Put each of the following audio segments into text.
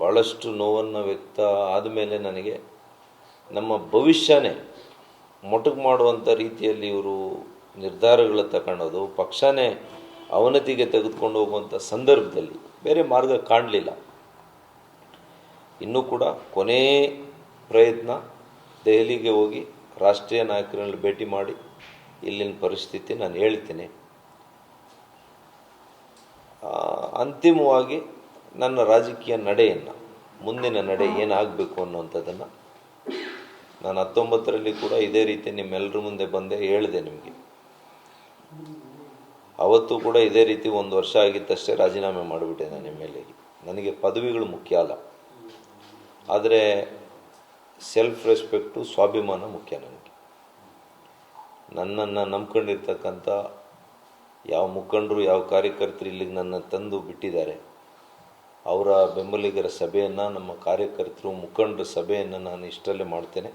ಭಾಳಷ್ಟು ನೋವನ್ನು ವ್ಯಕ್ತ ಆದಮೇಲೆ ನನಗೆ ನಮ್ಮ ಭವಿಷ್ಯನೇ ಮೊಟಕು ಮಾಡುವಂಥ ರೀತಿಯಲ್ಲಿ ಇವರು ನಿರ್ಧಾರಗಳು ತಗೊಳ್ಳೋದು ಪಕ್ಷನೇ ಅವನತಿಗೆ ತೆಗೆದುಕೊಂಡು ಹೋಗುವಂಥ ಸಂದರ್ಭದಲ್ಲಿ ಬೇರೆ ಮಾರ್ಗ ಕಾಣಲಿಲ್ಲ. ಇನ್ನೂ ಕೂಡ ಕೊನೇ ಪ್ರಯತ್ನ ದೆಹಲಿಗೆ ಹೋಗಿ ರಾಷ್ಟ್ರೀಯ ನಾಯಕರಲ್ಲಿ ಭೇಟಿ ಮಾಡಿ ಇಲ್ಲಿನ ಪರಿಸ್ಥಿತಿ ನಾನು ಹೇಳ್ತೀನಿ. ಅಂತಿಮವಾಗಿ ನನ್ನ ರಾಜಕೀಯ ನಡೆಯನ್ನು, ಮುಂದಿನ ನಡೆ ಏನಾಗಬೇಕು ಅನ್ನುವಂಥದ್ದನ್ನು ನಾನು ಹತ್ತೊಂಬತ್ತರಲ್ಲಿ ಕೂಡ ಇದೇ ರೀತಿ ನಿಮ್ಮೆಲ್ಲರ ಮುಂದೆ ಬಂದೆ ಹೇಳಿದೆ ನಿಮಗೆ. ಅವತ್ತು ಕೂಡ ಇದೇ ರೀತಿ ಒಂದು ವರ್ಷ ಆಗಿತ್ತಷ್ಟೇ ರಾಜೀನಾಮೆ ಮಾಡಿಬಿಟ್ಟೆ ನಾನು ನಿಮ್ಮ ಮೇಲೆ ನನಗೆ ಪದವಿಗಳು ಮುಖ್ಯ ಅಲ್ಲ. ಆದರೆ ಸೆಲ್ಫ್ ರೆಸ್ಪೆಕ್ಟು ಸ್ವಾಭಿಮಾನ ಮುಖ್ಯ ನನಗೆ. ನನ್ನನ್ನು ನಂಬ್ಕೊಂಡಿರ್ತಕ್ಕಂಥ ಯಾವ ಮುಖಂಡರು, ಯಾವ ಕಾರ್ಯಕರ್ತರು ಇಲ್ಲಿಗೆ ನನ್ನ ತಂದು ಬಿಟ್ಟಿದ್ದಾರೆ ಅವರ ಬೆಂಬಲಿಗರ ಸಭೆಯನ್ನು, ನಮ್ಮ ಕಾರ್ಯಕರ್ತರು, ಮುಖಂಡರ ಸಭೆಯನ್ನು ನಾನು ಇಷ್ಟರಲ್ಲೇ ಮಾಡ್ತೇನೆ.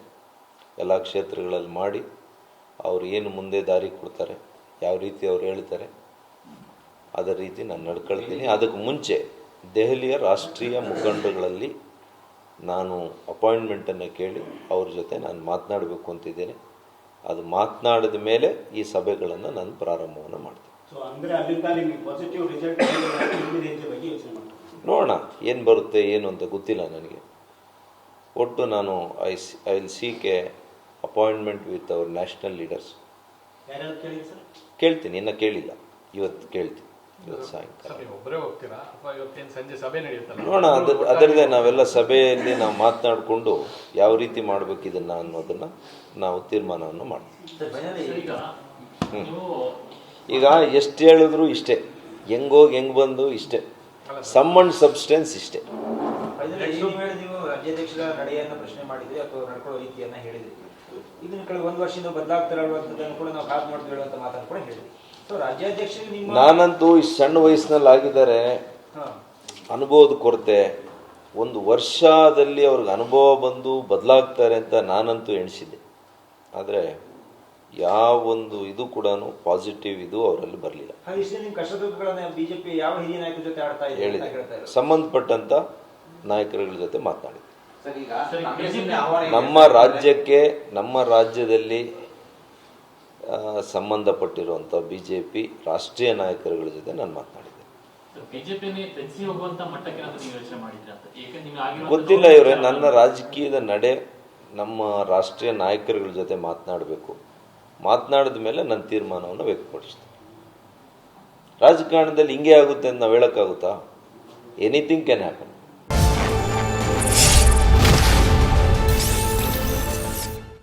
ಎಲ್ಲ ಕ್ಷೇತ್ರಗಳಲ್ಲಿ ಮಾಡಿ ಅವ್ರು ಏನು ಮುಂದೆ ದಾರಿ ಕೊಡ್ತಾರೆ, ಯಾವ ರೀತಿ ಅವ್ರು ಹೇಳ್ತಾರೆ, ಅದೇ ರೀತಿ ನಾನು ನಡ್ಕೊಳ್ತೀನಿ. ಅದಕ್ಕೆ ಮುಂಚೆ ದೆಹಲಿಯ ರಾಷ್ಟ್ರೀಯ ಮುಖಂಡಗಳಲ್ಲಿ ನಾನು ಅಪಾಯಿಂಟ್ಮೆಂಟನ್ನು ಕೇಳಿ ಅವ್ರ ಜೊತೆ ನಾನು ಮಾತನಾಡಬೇಕು ಅಂತಿದ್ದೇನೆ. ಅದು ಮಾತನಾಡಿದ ಮೇಲೆ ಈ ಸಭೆಗಳನ್ನು ನಾನು ಪ್ರಾರಂಭವನ್ನು ಮಾಡ್ತೀನಿ. ನೋಡೋಣ ಏನು ಬರುತ್ತೆ ಏನು ಅಂತ ಗೊತ್ತಿಲ್ಲ ನನಗೆ. ಒಟ್ಟು ನಾನು I see I will seek a appointment with our national leaders. ಕೇಳ್ತೀನಿ ಇನ್ನು ಕೇಳಿಲ್ಲ. ಇವತ್ತು ಕೇಳ್ತೀನಿ. ಇವತ್ತು ಸಾಯಂಕಾಲ. ನೋಡೋಣ ಅದ್ರ ಅದರದೇ ನಾವೆಲ್ಲ ಸಭೆಯಲ್ಲಿ ನಾವು ಮಾತನಾಡಿಕೊಂಡು ಯಾವ ರೀತಿ ಮಾಡಬೇಕು ಇದನ್ನು ಅನ್ನೋದನ್ನು ನಾವು ತೀರ್ಮಾನವನ್ನು ಮಾಡ್ತೀವಿ. ಸರ್, ಈಗ ನೀವು ಈಗ ಎಷ್ಟು ಹೇಳಿದ್ರು ಇಷ್ಟೇ. ಹೆಂಗೋಗಿ ಹೆಂಗ್ ಬಂದು ಇಷ್ಟೇ. ಸಮ್ ಅಂಡ್ ಸಬ್ಸ್ಟೆನ್ಸ್ ಇಷ್ಟೇ ರಾಜ್ಯಾಧ್ಯಕ್ಷರ ನಡೆಯನ್ನ ಪ್ರಶ್ನೆ ಮಾಡಿದ್ರಿ ಅಥವಾ ನಡ್ಕೊಳ್ಳೋ ರೀತಿಯನ್ನ ಹೇಳಿದ್ರಿ. ಇದನ್ನ ಕಳೆದ ಒಂದು ವರ್ಷದಿಂದ ಬದಲಾಗ್ತಾರಲ್ವ ಕೂಡ ನಾವು ಕಾದು ಮಾಡ್ತೀವಿ ಅಂತ ಮಾತನ್ನು ಕೂಡ ಹೇಳಿದ್ರಿ. ಸೊ ರಾಜ್ಯಾಧ್ಯಕ್ಷರು ನಿಮ್ಮ ನಾನಂತೂ ಈ ಸಣ್ಣ ವಯಸ್ಸಿನಲ್ಲಿ ಆಗಿದ್ದಾರೆ. ಅನುಭವದ ಕೊರತೆ. ಒಂದು ವರ್ಷದಲ್ಲಿ ಅವ್ರಿಗೆ ಅನುಭವ ಬಂದು ಬದಲಾಗ್ತಾರೆ ಅಂತ ನಾನಂತೂ ಎಣಿಸಿದ್ದೆ. ಆದರೆ ಯಾವೊಂದು ಇದು ಕೂಡ ಪಾಸಿಟಿವ್ ಇದು ಅವರಲ್ಲಿ ಬರಲಿಲ್ಲ. ಬಿಜೆಪಿ ಯಾವ ಹಿರಿಯ ನಾಯಕರ ಜೊತೆ ಆಡ್ತಾ ಹೇಳಿದೆ. ಸಂಬಂಧಪಟ್ಟಂತ ನಾಯಕರುಗಳ ಜೊತೆ ಮಾತನಾಡಿದೆ. ನಮ್ಮ ರಾಜ್ಯಕ್ಕೆ ನಮ್ಮ ರಾಜ್ಯದಲ್ಲಿ ಸಂಬಂಧಪಟ್ಟಿರುವಂತಹ ಸಂಬಂಧಪಟ್ಟಿರುವಂಥ ಬಿ ಜೆ ಪಿ ರಾಷ್ಟ್ರೀಯ ನಾಯಕರುಗಳ ಜೊತೆ ನಾನು ಏಕೆ ಗೊತ್ತಿಲ್ಲ ಇವರೇ ನನ್ನ ರಾಜಕೀಯದ ನಡೆ ನಮ್ಮ ರಾಷ್ಟ್ರೀಯ ನಾಯಕರುಗಳ ಜೊತೆ ಮಾತನಾಡಬೇಕು. ಮಾತನಾಡಿದ ಮೇಲೆ ನನ್ನ ತೀರ್ಮಾನವನ್ನು ವ್ಯಕ್ತಪಡಿಸ್ತೀನಿ ರಾಜಕಾರಣದಲ್ಲಿ ಹಿಂಗೆ ಆಗುತ್ತೆ ಅಂತ ನಾವು ಹೇಳೋಕ್ಕಾಗುತ್ತಾ? Anything can happen